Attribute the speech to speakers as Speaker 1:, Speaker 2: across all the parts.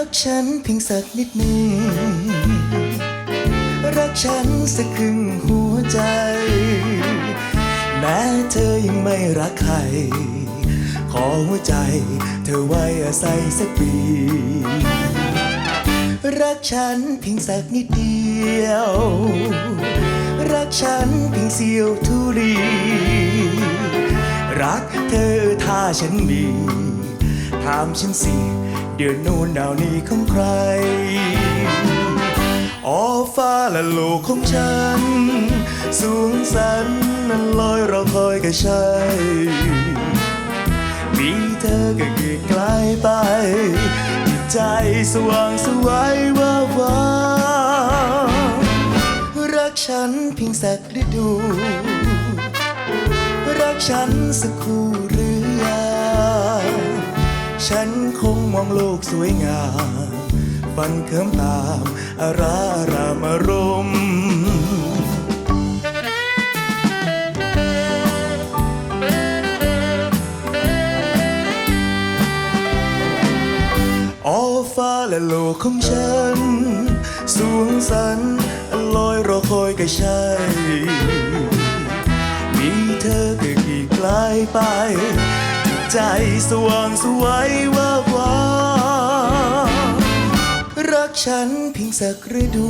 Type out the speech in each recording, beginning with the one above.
Speaker 1: ักฉันเพียงสักนิดหนึ่ง รักฉันสักครึ่งหัวใจ แม้เธอยังไม่รักใคร ขอหัวใจเธอไว้อาศัยสักปี รักฉันเพียงสักนิดเดียว รักฉันเพียงเสี้ยวทุลี รักเธอถ้าฉันมีถามฉันสิ เดือนนู้นดาวนี้ของใครออฟ้าและโลกของฉัน สูงสันนั้นลอยเราคอยกับฉันมีเธอก็เกิดไกลไปจิตใจสว่างสวัยว่าว่ารักฉันเพียงสักฤดู รักฉันสักคู่หรือ ฉันคงมองโลกสวยงาม ฟังเคิมตามอารารามารมณ์ออฟ้าและโลกของฉันสูงสันลอยรอคอยกับฉันมีเธอก็กี่ไกลไป ใจสว่างสวยว่าวารักฉันเพียงสักฤดู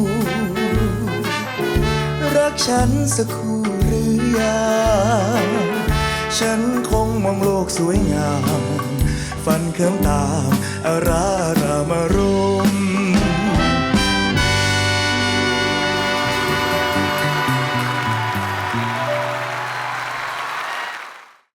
Speaker 1: รักฉันสักคู่หรือยังฉันคงมองโลกสวยงามฟันเคิมตามอารารามาร